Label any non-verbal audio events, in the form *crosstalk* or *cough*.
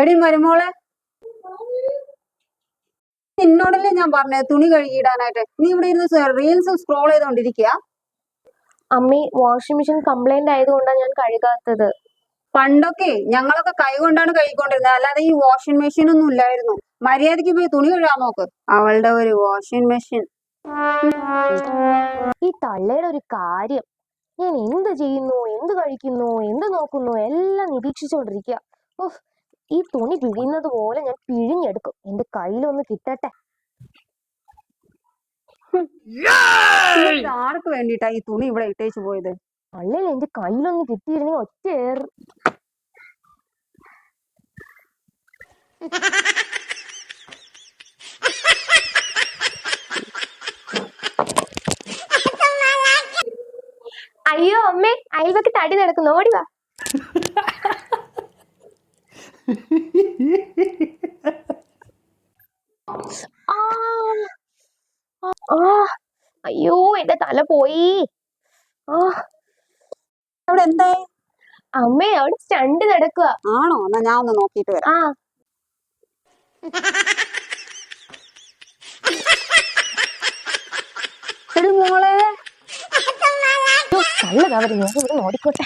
എടി മരുമോളെ. നിന്നോടല്ലേ ഞാൻ പറഞ്ഞത് തുണി കഴുകിയിടാനായിട്ട്. നീ ഇവിടെ ഇരുന്ന് റീൽസ് സ്ക്രോൾ ചെയ്തോണ്ടിരിക്കുക അമ്മി വാഷിംഗ് മെഷീൻ കംപ്ലൈന്റ് ആയതുകൊണ്ടാണ് ഞാൻ കഴുകാത്തത്. പണ്ടൊക്കെ ഞങ്ങളൊക്കെ കൈ കൊണ്ടാണ് കഴുകിക്കൊണ്ടിരുന്നത്. അല്ലാതെ ഈ വാഷിംഗ് മെഷീൻ ഒന്നും ഇല്ലായിരുന്നു. മര്യാദയ്ക്ക് പോയി തുണി കഴുകാൻ നോക്ക്. അവളുടെ ഒരു വാഷിംഗ് മെഷീൻ ഈ തള്ളയുടെ ഒരു കാര്യം. ഞാൻ എന്ത് ചെയ്യുന്നു എന്ത് കഴിക്കുന്നു എന്ത് നോക്കുന്നു എല്ലാം നിരീക്ഷിച്ചുകൊണ്ടിരിക്കുക ഓഹ് ഈ തുണി പിഴിയുന്നത് പോലെ ഞാൻ പിഴിഞ്ഞെടുക്കും. എന്റെ കയ്യിലൊന്ന് കിട്ടട്ടെ? ആർക്ക് വേണ്ടിട്ടാ ഈ തുണി ഇവിടെ ഇട്ടേച്ചു പോയത്? അല്ലേ എന്റെ കയ്യിലൊന്ന് കിട്ടിയിരുന്നെങ്കിൽ ഒറ്റയേർ *laughs* അയ്യോ അമ്മേ അയൽവക്ക് തടി നടക്കുന്നു. ഓടി വാ. അയ്യോ എന്റെ തല പോയി. അവിടെ എന്തായി അമ്മേ അവിടെ സ്റ്റണ്ട് നടക്കുക ആണോ? എന്നാ ഞാൻ ഒന്ന് നോക്കിട്ട് വരാം. ആ. മോളെ. തള്ള കവറി ഞാൻ ഇവിടെ ഓടിക്കോട്ടെ.